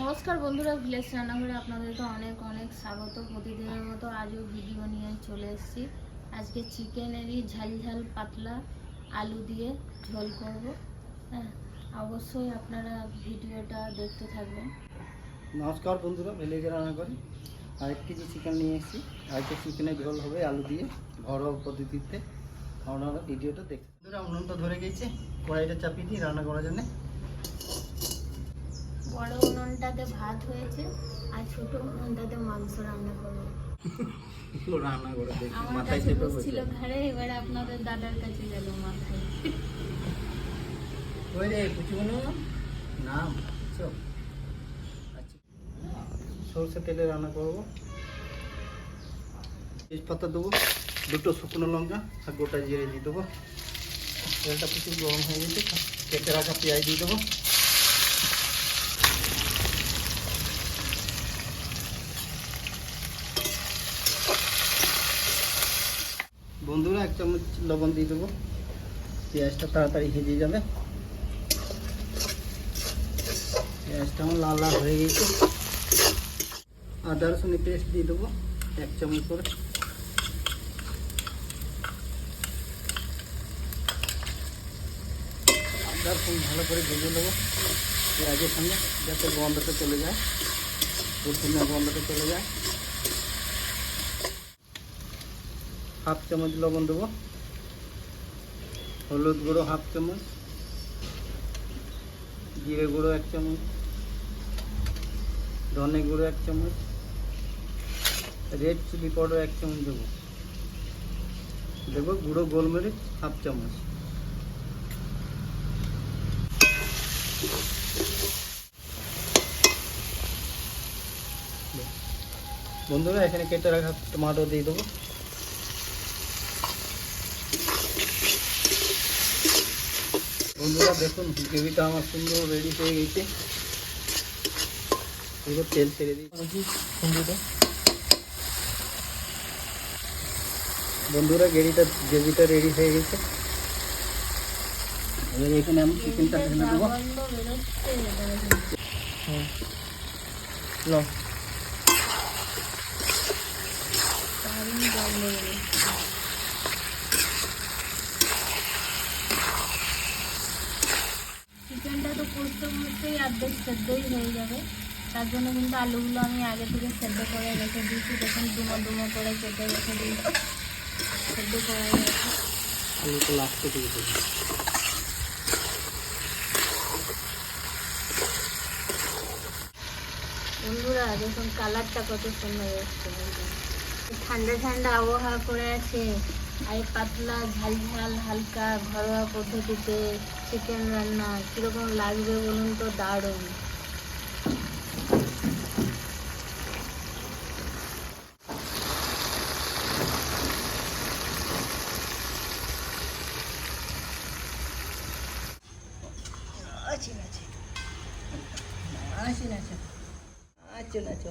নমস্কার বন্ধুরা ভিলেজ রান্নাঘরে আপনাদেরকে অনেক অনেক স্বাগত। প্রতিদিনের মতো আজও ভিডিও নিয়ে চলে এসেছি। আজকে চিকেনেরই ঝাল ঝাল পাতলা আলু দিয়ে ঝোল করব। হ্যাঁ অবশ্যই আপনারা ভিডিওটা দেখতে থাকবেন। নমস্কার বন্ধুরা ভিলেজ রান্নাঘর। আর এক কেজি চিকেন নিয়ে এসেছি। আজকে চিকেনের ঝোল হবে আলু দিয়ে ঘরোয়া পদ্ধতিতে। ভিডিওটা দেখতে বন্ধুরা উনুনটা ধরে গেছে। কড়াইটা চাপিয়ে দিই রান্না করার জন্য। বড় উনুনটাতে ভাত হয়েছে আর ছোট উনুনটাতে মাংস রান্না করব। রান্না করে দেখি মাথায় চেপে বসছিল ঘরে এবারে আপনাদের দাদার কাছে গেল মাথায়। ওই রে কুচি বলো নাম আচ্ছা। সরষে তেলে রান্না করব। তেজপাতা দেবো। দুটো শুকনো লঙ্কা আর গোটা জিরে দিয়ে দেবো। তেলটা প্রচুর গরম হয়ে গেছে কেটে রাখা পেঁয়াজ দিয়ে দেবো। বন্ধুরা, এক চামচ লবণ দিয়ে দেবো। পেঁয়াজটা তাড়াতাড়ি ভেজে যাবে। পেঁয়াজটা আমার লাল লাল হয়ে গেছে। আদা রসুন পেস্ট দিয়ে দেবো, এক চামচ করে। আদা খুব ভালো করে ভেজে দেবো পেঁয়াজের সঙ্গে যাতে গন্ধটা চলে যায় রসুনের গন্ধটা চলে যায়। হাফ চামচ লবণ দেবো, হলুদ গুঁড়ো হাফ চামচ, জিরে গুঁড়ো এক চামচ, ধনে গুঁড়ো এক চামচ, রেড চিলি পাউডার এক চামচ দেবো। দেবো গুঁড়ো গোলমরিচ হাফ চামচ। বন্ধুরা, এখানে কেটে রাখা টমাটো দিয়ে দেবো। বন্ধুরা, দেখুন, গ্রেভিটা আমার সুন্দর রেডি হয়ে গেছে। পুরো তেল ছেড়ে দিই। বন্ধুরা বন্ধুরা, গ্রেভিটা গ্রেভিটা রেডি হয়ে গেছে। এবার এখানে আমি চিকেনটা দেবো হুম। বেরোচ্ছে। চিকেনটা তো কষতে কষতেই অর্ধেক সেদ্ধই হয়ে যাবে তার জন্য কিন্তু আলুগুলো আমি আগে থেকে সেদ্ধ করে রেখে দিয়েছি দেখুন ডুমো ডুমো করে কেটে রেখে দিয়েছি সেদ্ধ করে রেখে আলুটা লাস্টে দিয়ে বন্ধুরা দেখুন কালারটা কত সুন্দর এসছে। ঠান্ডা ঠান্ডা আবহাওয়া করে আছে। আর পাতলা ঝাল ঝাল হালকা ঘরোয়া পদ্ধতিতে চিকেন রান্না কীরকম লাগবে বলুন তো দারুণ। বুঝি আচ্ছা, আচ্ছা।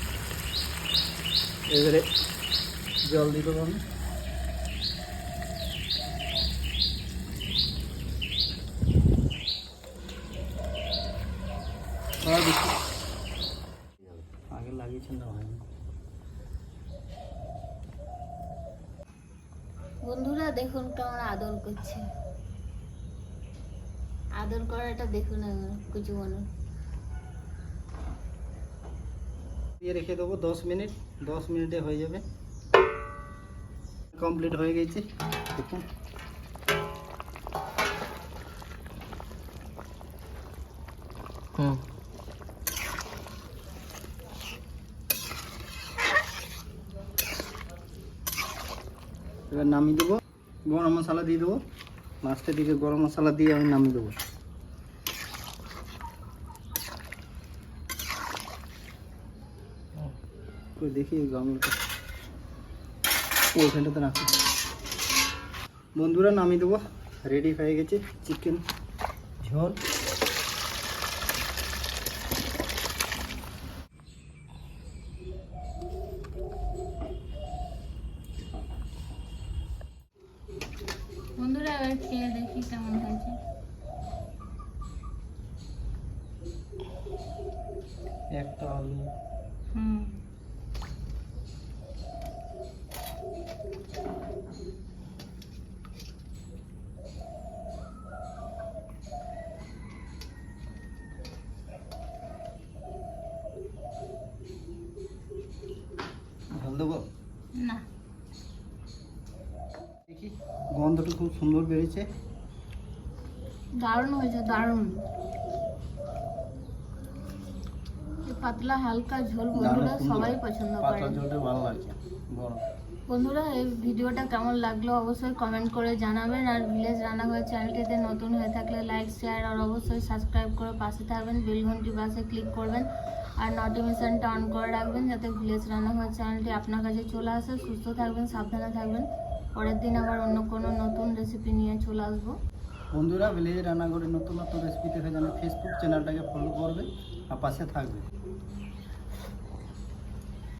এবারে জল দিয়ে দেবো আমি আগে লাগিয়েছেন না হয়নি বন্ধুরা দেখুন কেমন আদর করছে। আদর করাটা দেখুন কিছু বলুন। দিয়ে রেখে দেবো, দশ মিনিট, দশ মিনিটে হয়ে যাবে। কমপ্লিট হয়ে গেছে। দেখুন হুম। এবার নামিয়ে দেবো। গরম মশলা দিয়ে দেবো। লাস্টের দিকে গরম মশলা দিয়ে আমি নামিয়ে দেবো। করে দেখি গামলাটা ওইখানটাতে রাখি। বন্ধুরা নামিয়ে দেবো। রেডি হয়ে গেছে চিকেন ঝোল। বন্ধুরা এবার খেয়ে দেখি কেমন হয়েছে। একটা আলু। হুম ঝোল দেবো না দেখি গন্ধটা খুব সুন্দর বেরিয়েছে। দারুণ হয়েছে দারুণ। পাতলা হালকা ঝোল বন্ধুরা সবাই পছন্দ করে পাতলা ঝোলটা ভালো লাগছে বন্ধুরা এই ভিডিওটা কেমন লাগল অবশ্যই কমেন্ট করে জানাবেন। আর ভিলেজ রান্নাঘর চ্যানেলটিতে নতুন হয়ে থাকলে লাইক শেয়ার আর অবশ্যই সাবস্ক্রাইব করে পাশে থাকবেন। বেল ঘন্টি পাশে ক্লিক করবেন। আর নোটিফিকেশানটা অন করে রাখবেন যাতে ভিলেজ রান্নাঘর চ্যানেলটি আপনার কাছে চলে আসে। সুস্থ থাকবেন সাবধানে থাকবেন। পরের দিন আবার অন্য কোনো নতুন রেসিপি নিয়ে চলে আসব। বন্ধুরা ভিলেজ রান্নাঘরের নতুন নতুন রেসিপি দেখে জানে ফেসবুক চ্যানেলটাকে ফলো করবে আর পাশে থাকবে।